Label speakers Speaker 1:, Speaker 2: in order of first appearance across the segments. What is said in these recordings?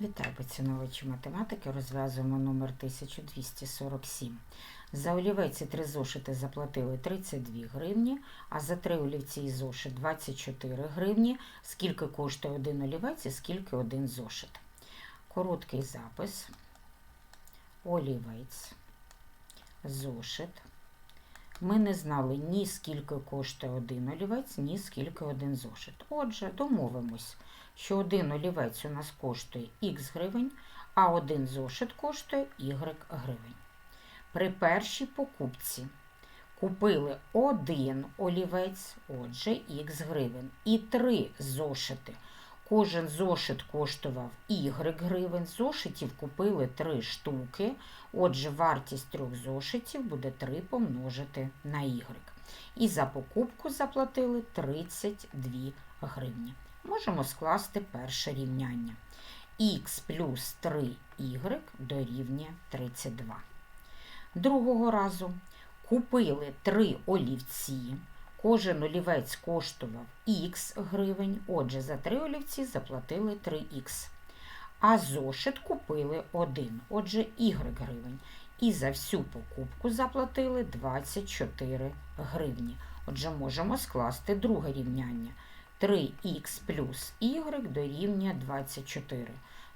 Speaker 1: Вітаю, поціновувачі математики. Розв'язуємо номер 1247. За олівець і три зошити заплатили 32 гривні, а за три олівці і зошит 24 гривні. Скільки коштує один олівець і скільки один зошит? Короткий запис. Олівець. Зошит. Ми не знали ні скільки коштує один олівець, ні скільки один зошит. Отже, домовимось, що один олівець у нас коштує х гривень, а один зошит коштує y гривень. При першій покупці купили один олівець, отже, х гривень, і три зошити. Кожен зошит коштував y гривень. Зошитів купили 3 штуки. Отже, вартість трьох зошитів буде 3 помножити на y. І за покупку заплатили 32 гривні. Можемо скласти перше рівняння. х плюс 3y дорівнює 32. Другого разу купили 3 олівці. Кожен олівець коштував х гривень, отже, за 3 олівці заплатили 3х. А зошит купили 1, отже, y гривень. І за всю покупку заплатили 24 гривні. Отже, можемо скласти друге рівняння. 3х плюс y дорівнює 24.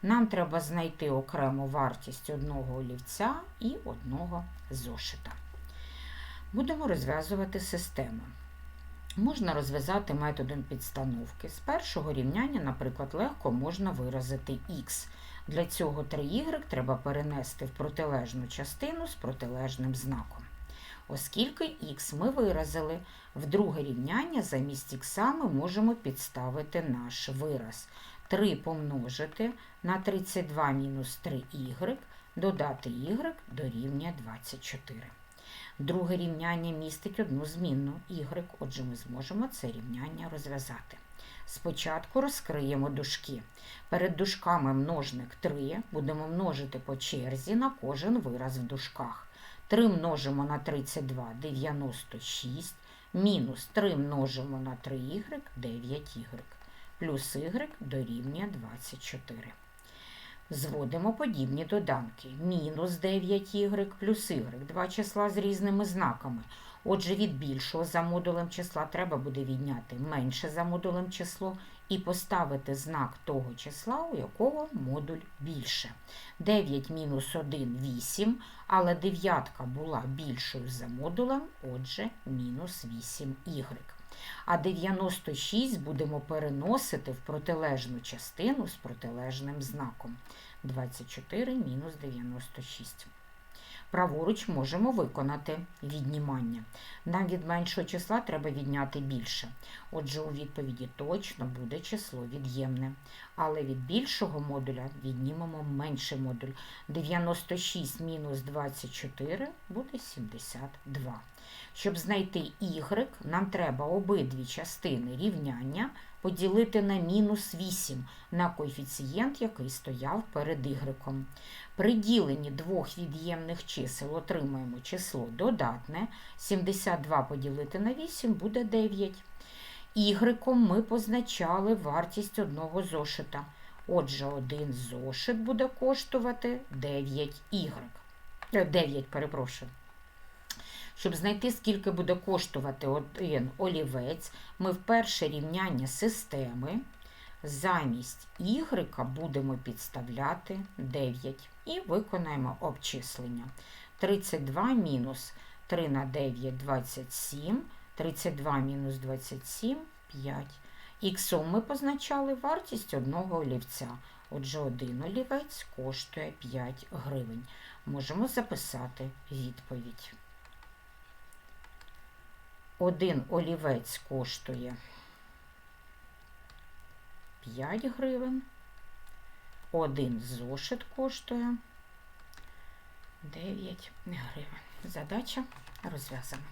Speaker 1: Нам треба знайти окрему вартість одного олівця і одного зошита. Будемо розв'язувати систему. Можна розв'язати методом підстановки. З першого рівняння, наприклад, легко можна виразити х. Для цього 3y треба перенести в протилежну частину з протилежним знаком. Оскільки х ми виразили, в друге рівняння замість х ми можемо підставити наш вираз. 3 помножити на 32 мінус 3y, додати y дорівнює 24. Друге рівняння містить одну змінну y, отже, ми зможемо це рівняння розв'язати. Спочатку розкриємо дужки. Перед дужками множник 3 будемо множити по черзі на кожен вираз в дужках. 3 множимо на 32 96, мінус 3 множимо на 3y 9y, плюс y дорівнює 24. Зводимо подібні доданки. Мінус 9y плюс y. Два числа з різними знаками. Отже, від більшого за модулем числа треба буде відняти менше за модулем число і поставити знак того числа, у якого модуль більше. 9 мінус 1 – 8, але дев'ятка була більшою за модулем, отже, мінус 8y. А 96 будемо переносити в протилежну частину з протилежним знаком. 24 мінус 96. Праворуч можемо виконати віднімання. Нам від меншого числа треба відняти більше. Отже, у відповіді точно буде число від'ємне. Але від більшого модуля віднімемо менший модуль. 96 мінус 24 буде 72. Щоб знайти y, нам треба обидві частини рівняння поділити на мінус 8 на коефіцієнт, який стояв перед y. При діленні двох від'ємних чисел отримаємо число додатне. 72 поділити на 8 буде 9. Y ми позначали вартість одного зошита. Отже, один зошит буде коштувати 9y. 9, перепрошую. Щоб знайти, скільки буде коштувати один олівець, ми в перше рівняння системи замість y будемо підставляти 9 і виконаємо обчислення. 32 мінус 3 на 9 – 27, 32 мінус 27 – 5. Іксом ми позначали вартість одного олівця. Отже, один олівець коштує 5 гривень. Можемо записати відповідь. Один олівець коштує 5 гривень. Один зошит коштує 9 гривень. Задача розв'язана.